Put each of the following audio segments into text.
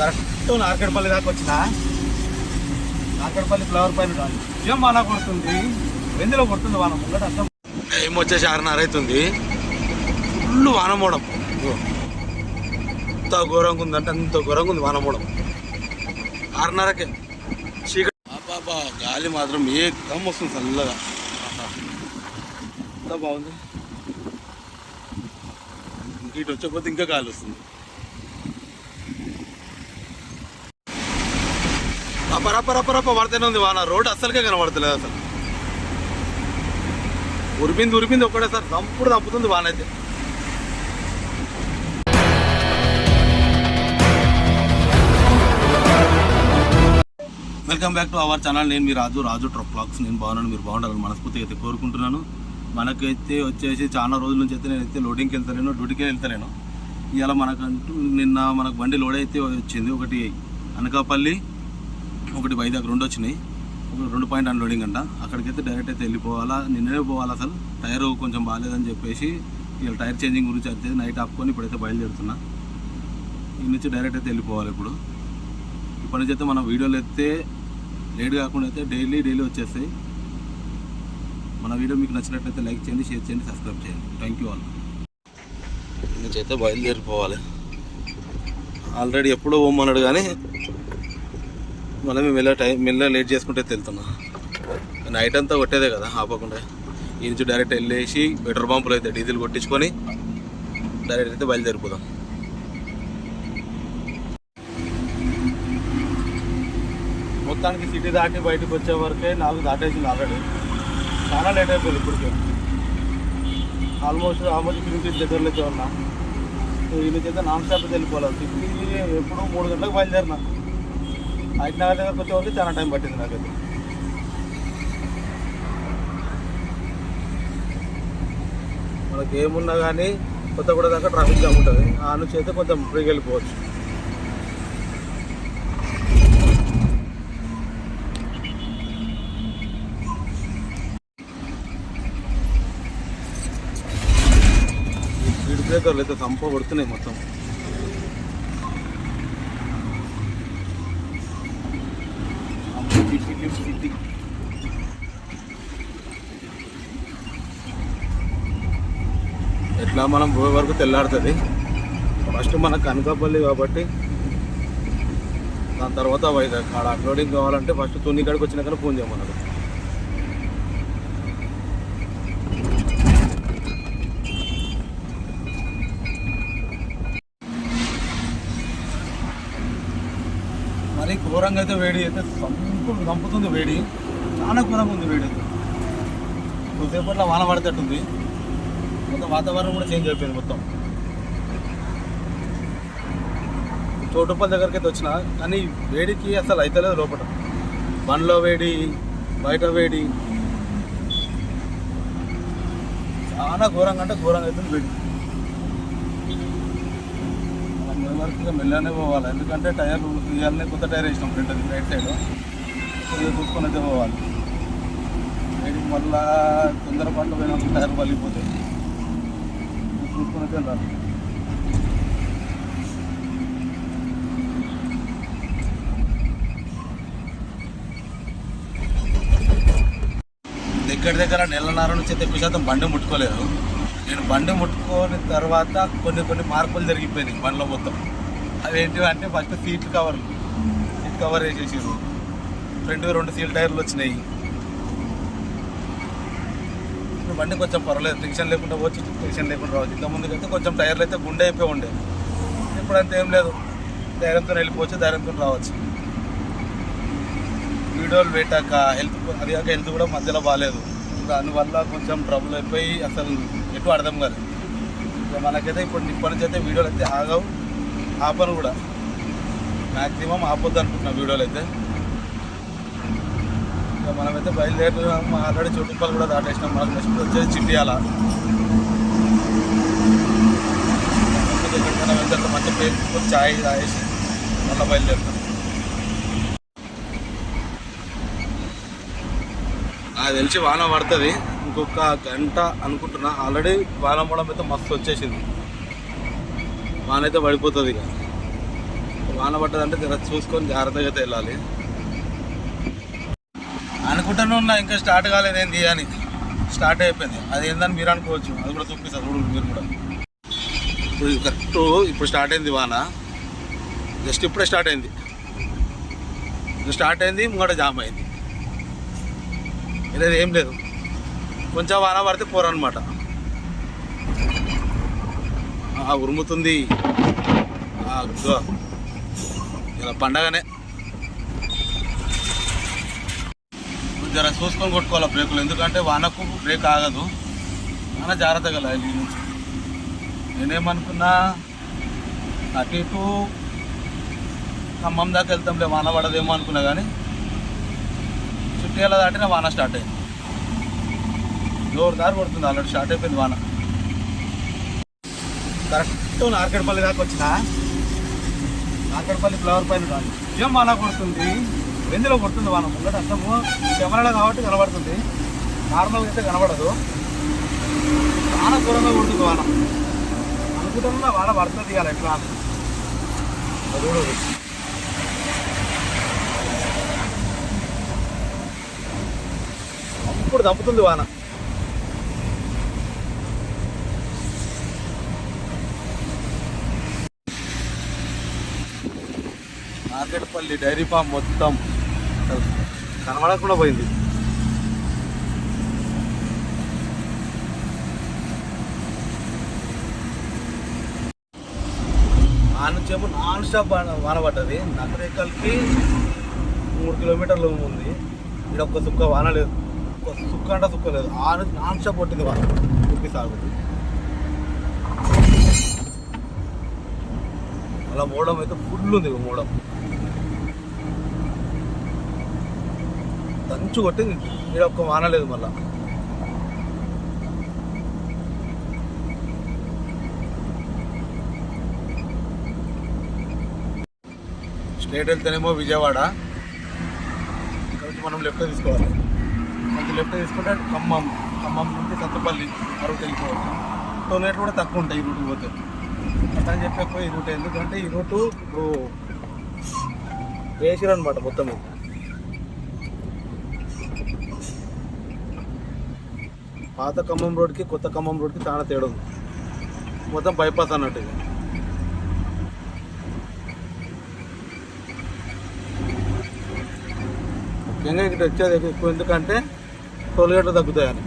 Correct Narketpally దాకా వచ్చిన Narketpally flower పైన ఏం వాన కొడుతుంది? వెందులో కొడుతుంది వాన? ముంగట అర్థం టైం వచ్చేసి ఆరున్నర అవుతుంది. ఫుల్ వాన మోడం. ఎంత ఘోరంగా ఉందంటే అంత ఘోరంగా ఉంది వాన మోడం. ఆరున్నరకే. చీకటి. బాబా గాలి మాత్రం ఏ దమ్ వస్తుంది చల్లగా. ఎంత బాగుంది. ఇంక ఇటు వచ్చకపోతే ఇంకా గాలి వస్తుంది. అపరపరపరప పడితేనే ఉంది. వాన రోడ్ అస్సలకే కనబడతలేదు అసలు. ఉరిపింది ఉరిపింది ఒక్కడే సార్. దంపుడు దంపుతుంది వాన అయితే welcome back to our channel. నేను మీ రాజు రాజు ట్రప్ బ్లాగ్స్. నేను బాగున్నాను మీరు బాగుండాలని మనస్ఫూర్తిగా అయితే కోరుకుంటున్నాను. మనకైతే వచ్చేసి చాలా రోజుల నుంచి అయితే నేనైతే లోడింగ్కి వెళ్తలేను డ్యూటీకి వెళ్తలేను. ఇవాళ మనకంటూ నిన్న మనకు బండి లోడ్ అయితే వచ్చింది. ఒకటి అనకాపల్లి ఒకటి వైజాగ్ రెండు వచ్చినాయి. ఒక రెండు పాయింట్ అన్లోడింగ్ అంట. అక్కడికైతే డైరెక్ట్ అయితే వెళ్ళిపోవాలా? నిన్ననే పోవాలా అసలు? టైర్ కొంచెం బాగాలేదని చెప్పేసి ఇలా టైర్ చేంజింగ్ గురించి అయితే నైట్ ఆపుకొని ఇప్పుడైతే బయలుదేరుతున్నా. ఈ నుంచి డైరెక్ట్ అయితే వెళ్ళిపోవాలి ఇప్పుడు. ఇప్పటి నుంచి అయితే మనం వీడియోలు అయితే లేట్ కాకుండా అయితే డైలీ డైలీ వచ్చేస్తాయి. మన వీడియో మీకు నచ్చినట్లయితే లైక్ చేయండి షేర్ చేయండి సబ్స్క్రైబ్ చేయండి. థ్యాంక్ యూ ఆల్ నుంచి అయితే బయలుదేరిపోవాలి. ఆల్రెడీ ఎప్పుడో పోమన్నాడు కానీ మళ్ళీ మేము మెల్ల టైం మెల్ల లేట్ చేసుకుంటే వెళ్తున్నా నైట్ అంతా కొట్టేదే కదా ఆపకుండా. ఈ నుంచి డైరెక్ట్ వెళ్ళేసి పెట్రోల్ పంపులు అయితే డీజిల్ కొట్టించుకొని డైరెక్ట్ అయితే బయలుదేరిపోదాం. మొత్తానికి సిటీ దాటి బయటకు వచ్చే వరకే నాలుగు దాటేసింది ఆల్రెడీ. చాలా లేట్ అయిపోయింది ఇప్పటికే. ఆల్మోస్ట్ ఆల్మోస్ట్ ఫిలిం దగ్గరలో అయితే ఉన్నా. ఈ నుంచి అయితే నాన్ స్టాప్ వెళ్ళిపోవాలి. సిటీ ఎప్పుడు మూడు గంటలకు బయలుదేరినా. ఐదు నగర్ దగ్గరకు వచ్చే చాలా టైం పట్టింది నాకైతే. మనకి ఏమున్నా కానీ కొత్తగూడ దాకా ట్రాఫిక్ జామ్ ఉంటుంది. ఆ నుంచి అయితే కొంచెం ఫ్రీగా వెళ్ళిపోవచ్చు. స్పీడ్ బ్రేకర్లు అయితే సంప పడుతున్నాయి మొత్తం. సిటీ ఎట్లా మనం పోయే వరకు తెల్లాడుతుంది ఫస్ట్ మనకు కనకాపల్లి కాబట్టి దాని తర్వాత వైజాగ్. ఆడ అప్లోడింగ్ కావాలంటే ఫస్ట్ తుని కాడికి వచ్చినాక ఫోన్ చేయమన్నారు మరి ఘోరంగా అయితే వేడి అయితే సంపు చంపుతుంది వేడి. చాలా ఘోరంగా ఉంది వేడి. కొద్దిసేపట్లో వాన పడేటట్టుంది. మొత్తం వాతావరణం కూడా చేంజ్ అయిపోయింది మొత్తం. చోటుపల్లి దగ్గరికి అయితే వచ్చిన కానీ వేడికి అసలు అయితలేదు లోపల. బండ్లో వేడి బయట వేడి. చాలా ఘోరంగా అంటే ఘోరంగా అవుతుంది వేడి. వరకు మెల్లనే పోవాలి. ఎందుకంటే టైర్ ఇవన్నీ కొత్త టైర్ వేసినాం ఫ్రంట్ అది రైట్ సైడ్. కొద్దిగా చూసుకొని అయితే పోవాలి వేడికి మళ్ళా తొందరపాటు పోయిన టైర్ పలిగిపోతాయి చూసుకొని అయితే దగ్గర దగ్గర నెలన్నర నుంచి అయితే ఎక్కువ శాతం బండి ముట్టుకోలేదు. నేను బండి ముట్టుకోని తర్వాత కొన్ని కొన్ని మార్పులు జరిగిపోయినాయి బండిలో మొత్తం. అవేంటివి అంటే first seat cover seat cover వేసేసారు రెండు రెండు సీల్ టైర్లు వచ్చినాయి. బండి కొంచెం పర్వాలేదు టెన్షన్ లేకుండా వచ్చి టెన్షన్ లేకుండా రావచ్చు. ఇంకా ముందుకైతే కొంచెం టైర్లు అయితే గుండె అయిపోయి ఉండే ఇప్పుడు అంత ఏం లేదు. ధైర్యంతో వెళ్ళిపోవచ్చు ధైర్యంతో రావచ్చు. వీడియోలు పెట్టాక హెల్త్ అది కాక హెల్త్ కూడా మధ్యలో బాగాలేదు. దానివల్ల కొంచెం ట్రబుల్ అయిపోయి అసలు ఎటు అర్థం కాదు ఇక మనకైతే ఇప్పుడు ఇప్పటి నుంచి అయితే వీడియోలు అయితే ఆగవు. ఆపను కూడా. మ్యాక్సిమం ఆపొద్దు అనుకుంటున్నా వీడియోలు అయితే. ఇక మనమైతే బయలుదేరుతున్నాం ఆల్రెడీ చుట్టుపక్కల కూడా దాటేసినాం. మనకు నెక్స్ట్ వచ్చేది చిట్టియాల ఎక్కడికైనా వెళ్తే మంచి ప్లేస్ ఛాయ్ తాగేసి మళ్ళీ బయలుదేరుతాం. నాకు తెలిసి వాన పడుతుంది. ఇంకొక గంట అనుకుంటున్నా. ఆల్రెడీ వాన పడడం అయితే మస్తు వచ్చేసింది. వాన అయితే పడిపోతుంది ఇక. వాన పడ్డదంటే జర చూసుకొని జాగ్రత్తగా అయితే వెళ్ళాలి. అనుకుంటూనే ఉన్నా ఇంకా స్టార్ట్ కాలేదు ఏంది అని. స్టార్ట్ అయిపోయింది. అది ఏందని మీరు అనుకోవచ్చు. అది కూడా చూపిస్తారు చూడండి మీరు కూడా. ఇప్పుడు కరెక్ట్. ఇప్పుడు స్టార్ట్ అయింది వాన. జస్ట్ ఇప్పుడే స్టార్ట్ అయింది. స్టార్ట్ అయింది ముంగట జామ్ అయింది. లేదు ఏం లేదు. కొంచెం వాన పడితే పోరనమాట ఉరుముతుంది. ఇలా పండగనే. జర చూసుకొని కొట్టుకోవాలి బ్రేకులు? ఎందుకంటే వానకు బ్రేక్ ఆగదు. మన జాగ్రత్తగా లైన్ నుంచి నేనేమనుకున్నా అటు ఇటు ఖమ్మం దాకా వెళ్తాంలే వాన పడదేమో అనుకున్నా కానీ చుట్టేలా దాటిన వాన స్టార్ట్ అయింది. జోరుదారు కొడుతుంది ఆల్రెడీ స్టార్ట్ అయిపోయింది వాన. కరెక్ట్ నార్కెట్పల్లి దాకా వచ్చిన నార్కెట్పల్లి ఫ్లవర్ పైన కాదు ఏం వాన కొడుతుంది? వెందులో పడుతుంది వాన. ముందట అర్థము. కెమెరాలో కాబట్టి కనబడుతుంది. నార్మల్గా అయితే కనబడదు. వాన దూరంగా పడుతుంది వాన. అనుకుంటున్నా వాన పడుతుంది ఇవాళ ఎట్లా? అది కూడా ఇప్పుడు దంపుతుంది వాన. మార్కెట్పల్లి డైరీ ఫామ్ మొత్తం కనబడకుండా పోయింది. ఆ నుంచేమో నాన్ స్టాప్ వాన పడ్డది నగరేకల్కి మూడు కిలోమీటర్లు ఉంది. ఇక్కడ ఒక్క సుక్క వాన లేదు. ఒక్క సుక్క అంటే సుక్క లేదు. ఆ నుంచి నాన్ స్టాప్ పట్టింది వాన. దుక్కి సాగు అలా మూడం అయితే ఫుల్ ఉంది మూడం. దంచు కొట్టింది ఇక్కడ ఒక్క వాన లేదు మళ్ళా. స్ట్రేట్ వెళ్తేనేమో విజయవాడ. కాబట్టి మనం లెఫ్ట్ తీసుకోవాలి. కొంచెం లెఫ్ట్ తీసుకుంటే ఖమ్మం ఖమ్మం నుంచి సత్తుపల్లి అరకు రూట్ వెళ్ళిపోవచ్చు. టోల్ కూడా తక్కువ ఉంటాయి ఈ రూట్ పోతే. అట్లా చెప్పి ఎక్కువ ఈ రూట్. ఎందుకంటే ఈ రూటు ఇప్పుడు వేసిరనమాట మొత్తం ఇది. పాత ఖమ్మం రోడ్కి కొత్త ఖమ్మం రోడ్కి చాలా తేడా ఉంది. మొత్తం బైపాస్ అన్నట్టు ముఖ్యంగా ఇక్కడ వచ్చేది ఎక్కువ ఎందుకంటే టోల్గేట్లు తగ్గుతాయని.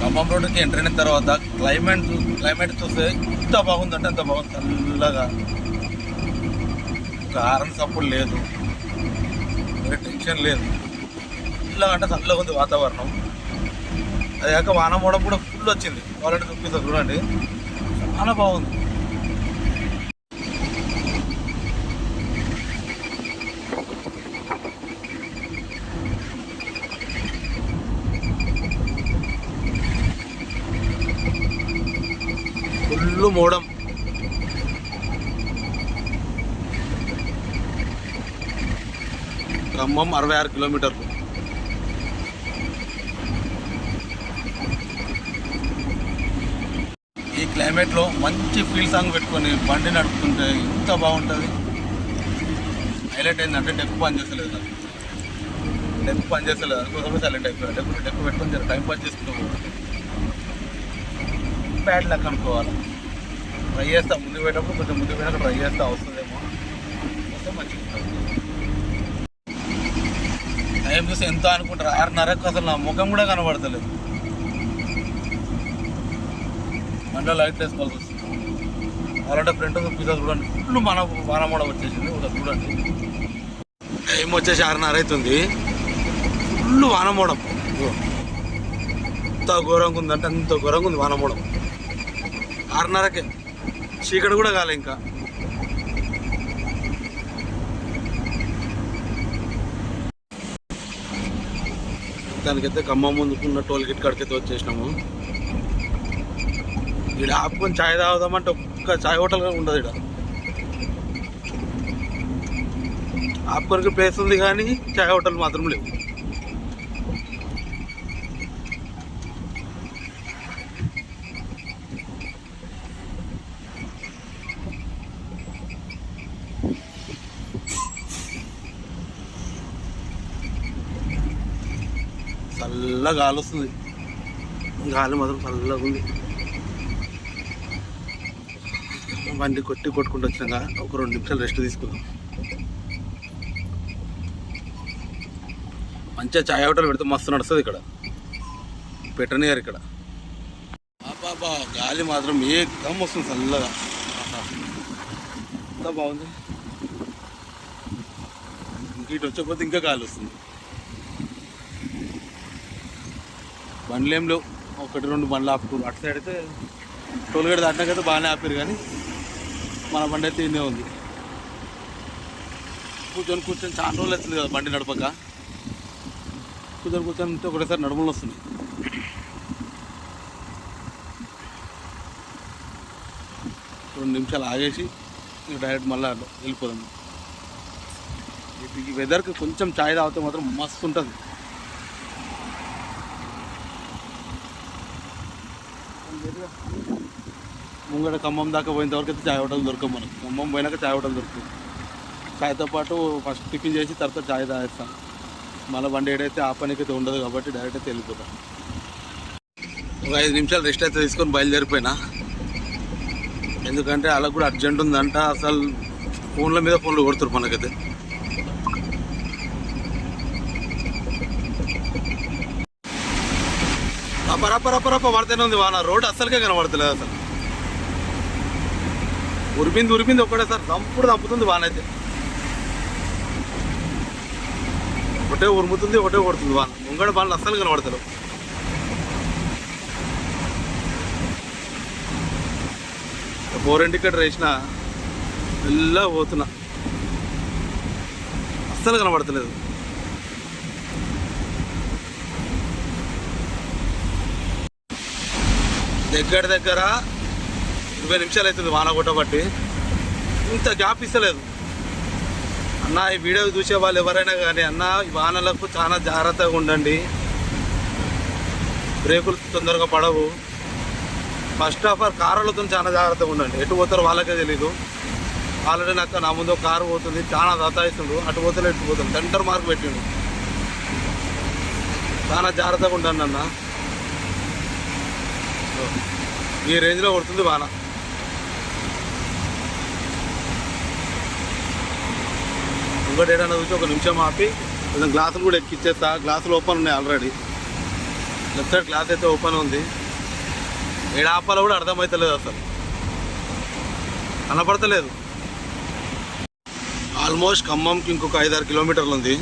ఖమ్మం రోడ్డుకి ఎంటర్ అయిన తర్వాత క్లైమేట్ క్లైమేట్ చూస్తే ఎంత బాగుందంటే అంత బాగుంది. చల్లగా కారం సప్పుడు లేదు. వేరే టెన్షన్ లేదు. ఇలా అంటే చల్లగా ఉంది వాతావరణం. అది కాక వాన మూడం కూడా ఫుల్ వచ్చింది. క్వాలిటీ చూపిస్తారు చూడండి. చాలా బాగుంది ఫుల్ మూడం. ఖమ్మం అరవై ఆరు కిలోమీటర్లు. ఈ క్లైమేట్లో మంచి ఫీల్ సాంగ్ పెట్టుకొని బండి నడుపుతుంటే ఎంత బాగుంటుంది. హైలైట్ ఏంటంటే డెక్ పని చేస్తలేదు నాకు డెక్ పని చేస్తలేదు. అందుకోసమే సైలెంట్ అయిపోయాను డెక్ డెక్ పెట్టుకొని టైం పాస్ చేసుకుంటూ బ్యాడ్ లక్ అనుకోవాలి. ట్రై చేస్తాం ముందు పోయేటప్పుడు కొంచెం ముందు పోయినాక ట్రై చేస్తా వస్తుందేమో. వస్తే మంచిగా ఉంటుంది. టైం చూసి ఎంత అనుకుంటారు. ఆరున్నరకు అసలు నా ముఖం కూడా కనబడతలేదు. మండలో లైట్ వేసుకోవాల్సి వస్తుంది. అలాంటి ఫ్రంట్ పిజ్జా చూడండి. ఫుల్ మన వానమూడ వచ్చేసింది. ఒకసారి చూడండి. టైం వచ్చేసి ఆరున్నర అవుతుంది. ఫుల్ వానమూడం ఎంత ఘోరంగా ఉందంటే అంత ఘోరంగా ఉంది వానమూడం ఆరున్నరకే చీకటి కూడా కాలే ఇంకా. దానికైతే ఖమ్మం ముందుకున్న టోల్ గేట్ కాడికైతే వచ్చేసినాము. ఇక్కడ ఆపుకొని చాయ్ తాగుదామంటే ఒక్క చాయ్ హోటల్ ఉండదు ఇక్కడ ఆపుకొనికి ప్లేస్ ఉంది కానీ చాయ్ హోటల్ మాత్రం లేవు. చల్ల గాలి వస్తుంది గాలి మాత్రం చల్లగా ఉంది. బండి కొట్టి కొట్టుకుంటూ వచ్చినాక ఒక రెండు నిమిషాలు రెస్ట్ తీసుకుందాం. మంచిగా చాయ్ హోటల్ పెడితే మస్తు నడుస్తుంది ఇక్కడ. పెట్టనియర్ ఇక్కడ. బాబా గాలి మాత్రం ఏ దమ్ వస్తుంది చల్లగా. ఎంత బాగుంది. ఇంక ఇటు వచ్చకపోతే ఇంకా గాలి వస్తుంది. బండ్లు లేవు. ఒకటి రెండు బండ్లు ఆపుకున్నారు. అటు సైడ్ అయితే టోల్గేట్ దాటినాకైతే బాగానే ఆపారు కానీ మన బండి అయితే ఇదే ఉంది. కూర్చొని కూర్చొని చాలా రోజులు అవుతుంది కదా బండి నడపక. కూర్చొని కూర్చొని ఉంటే ఒకటేసారి నడుములు వస్తుంది రెండు నిమిషాలు ఆగేసి డైరెక్ట్ మళ్ళీ వెళ్ళిపోదాం. ఈ వెదర్కి కొంచెం చాయ్ తాగితే మాత్రం మస్తు ఉంటుంది. ముంగడ ఖమ్మం దాకా పోయిన వరకు అయితే చాయ్ హోటల్ దొరకం మనకు. ఖమ్మం పోయినాక చాయ్ హోటల్ దొరుకుతుంది. చాయ్తో పాటు ఫస్ట్ టిఫిన్ చేసి తర్వాత చాయ్ తాగేస్తాం. మళ్ళీ బండి ఏడైతే ఆ పనికైతే ఉండదు కాబట్టి డైరెక్ట్ అయితే వెళ్ళిపోతాం. ఒక ఐదు నిమిషాలు రెస్ట్ అయితే తీసుకొని బయలుదేరిపోయినా. ఎందుకంటే అలా కూడా అర్జెంట్ ఉందంట. అసలు ఫోన్ల మీద ఫోన్లు కొడుతురు మనకైతే. రప్ప రప్ప రప్ప రప్ప పడితేనే ఉంది వాన. రోడ్ అస్సలకే కనబడతలేదు అసలు. ఉరిపింది ఉరిపింది ఒక్కటేసారి దంపుడు దంపుతుంది వాన అయితే ఒకటే ఉరుముతుంది ఒకటే కొడుతుంది వాన. ముంగడ బాణలు అస్సలు కనబడతారు ఫోర్ రేసిన వేసిన మెల్ల పోతున్నా. అస్సలు కనబడతలేదు. దగ్గర దగ్గర ఇరవై నిమిషాలు అవుతుంది వాన కొట్టబట్టి. ఇంత గ్యాప్ ఇస్తలేదు. అన్న ఈ వీడియో చూసే వాళ్ళు ఎవరైనా కానీ అన్న ఈ వానలకు చాలా జాగ్రత్తగా ఉండండి. బ్రేకులు తొందరగా పడవు. ఫస్ట్ ఆఫ్ ఆల్ కారులతో చాలా జాగ్రత్తగా ఉండండి. ఎటు పోతారో వాళ్ళకే తెలీదు. ఆల్రెడీ నాకు నా ముందు కారు పోతుంది. చాలా దతాయిస్తుండు అటు పోతే ఇటు పోతుంది సెంటర్ మార్క్ పెట్టిండు. చాలా జాగ్రత్తగా ఉండండి అన్న. ఈ రేంజ్లో కొడుతుంది వాన. ఇంకోటి ఏదైనా చూసి ఒక నిమిషం ఆపి కొంచెం గ్లాసులు కూడా ఎక్కిచ్చేస్తా. గ్లాసులు ఓపెన్ ఉన్నాయి ఆల్రెడీ. లెఫ్ట్ సైడ్ గ్లాస్ అయితే ఓపెన్ ఉంది. ఏడు ఆపాలో కూడా అర్థమవుతలేదు అసలు. కనపడతలేదు. ఆల్మోస్ట్ ఖమ్మంకి ఇంకొక ఐదారు కిలోమీటర్లు ఉంది.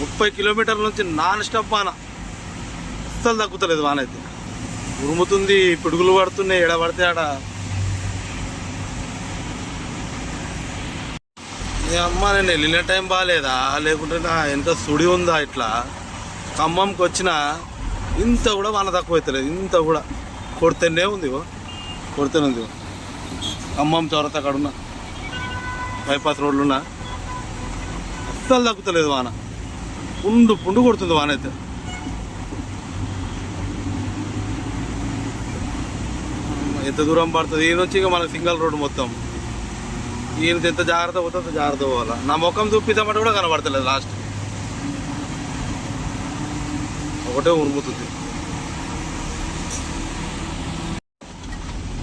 ముప్పై కిలోమీటర్ల నుంచి నాన్ స్టాప్ వాన. అస్సలు తగ్గుతలేదు వాన అయితే. ఉరుముతుంది పిడుగులు పడుతున్నాయి ఎడ పడితే ఆడ అమ్మ నేను వెళ్ళిన టైం బాగాలేదా లేకుంటే నా ఎంత సుడి ఉందా ఇట్లా? ఖమ్మంకి వచ్చిన ఇంత కూడా వాన తక్కువ అవుతలేదు ఇంత కూడా కొడితేనే ఉంది కొడితేనే ఉంది ఖమ్మం చౌరత అక్కడ ఉన్న. బైపాస్ రోడ్లున్నా అస్సలు తగ్గుతలేదు వాన. పుండు పుండు కొడుతుంది వాన అయితే. ఎంత దూరం పడుతుంది? ఈ నుంచి ఇక మనకి సింగల్ రోడ్ మొత్తం. ఈయన ఎంత జాగ్రత్త పోతే అంత జాగ్రత్త పోవాలా? నా ముఖం చూపిద్దామంటే కూడా కనబడతలేదు లాస్ట్ ఒకటే ఉరుముతుంది.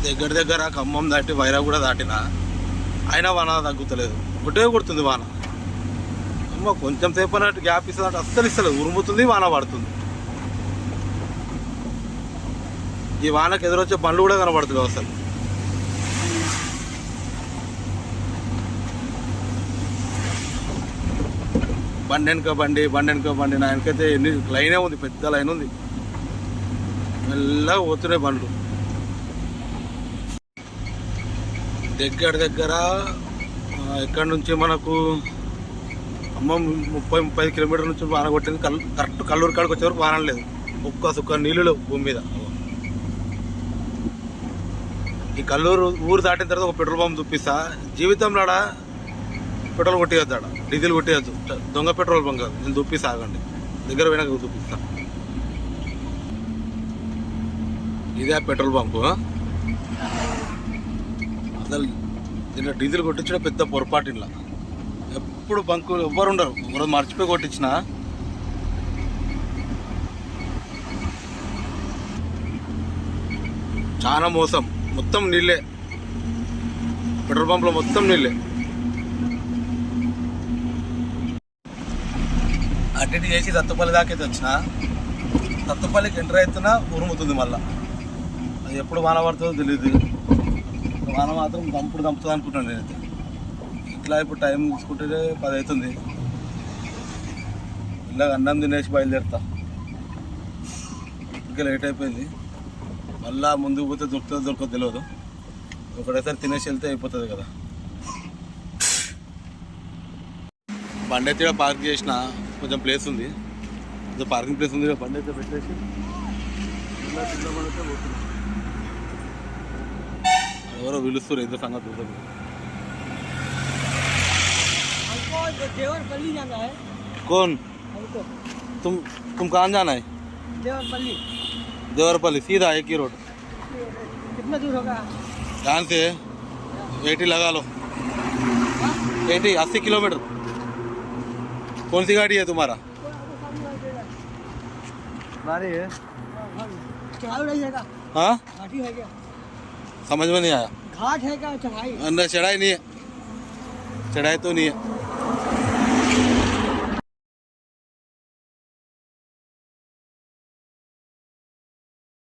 దగ్గర దగ్గర ఖమ్మం దాటి వైరా కూడా దాటిన అయినా వాన తగ్గుతలేదు. ఒకటే కొడుతుంది వాన. అమ్మ కొంచెం సేపు అన్నట్టు గ్యాప్ ఇస్తుంది అస్సలు ఇస్తలేదు. ఉరుముతుంది వాన పడుతుంది. ఈ వానకు ఎదురొచ్చే బండ్లు కూడా కనబడుతుంది అసలు. బండి వెనుక బండి బండి వెనుక బండి నా వెనకైతే ఎన్ని లైనే ఉంది పెద్ద లైన్ ఉంది. మెల్లగా పోతున్నాయి బండ్లు. దగ్గర దగ్గర ఇక్కడ నుంచి మనకు అమ్మ ముప్పై ముప్పై కిలోమీటర్ల నుంచి వాన కొట్టింది. కల్ కరెక్ట్ కల్లూరు కాడికి వచ్చే వరకు వాన లేదు. ఒక్క సుక్క నీళ్ళు లేవు భూమి మీద. ఈ కల్లూరు ఊరు దాటిన తర్వాత ఒక పెట్రోల్ పంప్ చూపిస్తా. జీవితంలో ఆడ పెట్రోల్ కొట్టేయద్దు ఆడ డీజిల్ కొట్టేయద్దు. దొంగ పెట్రోల్ బంక్. కాదు నేను దుప్పి సాగండి దగ్గర పోయినాక దుప్పిస్తా. ఇదే పెట్రోల్ బంకు. అసలు నిన్న డీజిల్ కొట్టించిన పెద్ద పొరపాటు ఇలా ఎప్పుడు బంకు ఎవ్వరు ఉండరు ఒకరోజు మర్చిపోయి కొట్టించిన. చాలా మోసం. మొత్తం నీళ్ళే. పెట్రోల్ పంప్లో మొత్తం నీళ్ళే. చేసి దత్తపల్లి దాకా అయితే వచ్చిన దత్తపల్లికి ఎంటర్ అవుతున్నా ఉరుముతుంది మళ్ళీ. అది ఎప్పుడు వాన పడుతుందో తెలియదు వాన మాత్రం దంపుడు దంపుతుంది అనుకుంటాను నేనైతే. ఇట్లా ఇప్పుడు టైం చూసుకుంటే పది అవుతుంది. ఇలాగ అన్నం తినేసి బయలుదేరుతా. ఇంకా లేట్ అయిపోయింది. మళ్ళా ముందుకు పోతే దొరుకుతుందో దొరకదు తెలియదు ఒకటేసారి తినేసి వెళ్తే అయిపోతుంది కదా. బండి అయితే పార్క్ చేసిన కొంచెం ప్లేస్ ఉంది కొంచెం పార్కింగ్ ప్లేస్ ఉంది ఈడ బండి అయితే పెట్టేసి ఇలా తిందామనైతే పోతున్నా. ఎవరో పిలుస్తారు ఏదో సంగతి చూద్దాం हमको देवरपल्ली जाना है कौन हमको तुम तुम कहाँ जाना है देवरपल्ली देवरपल्ली सीधा एक ही रोड कितना दूर होगा ध्यान से एटी लगा लो एटी अस्सी किलोमीटर कौन सी गाड़ी है तुम्हारा? है। है? हाँ है समझ में नहीं आया। घाट है क्या? चढ़ाई। अंदर चढ़ाई नहीं है। चढ़ाई तो नहीं है।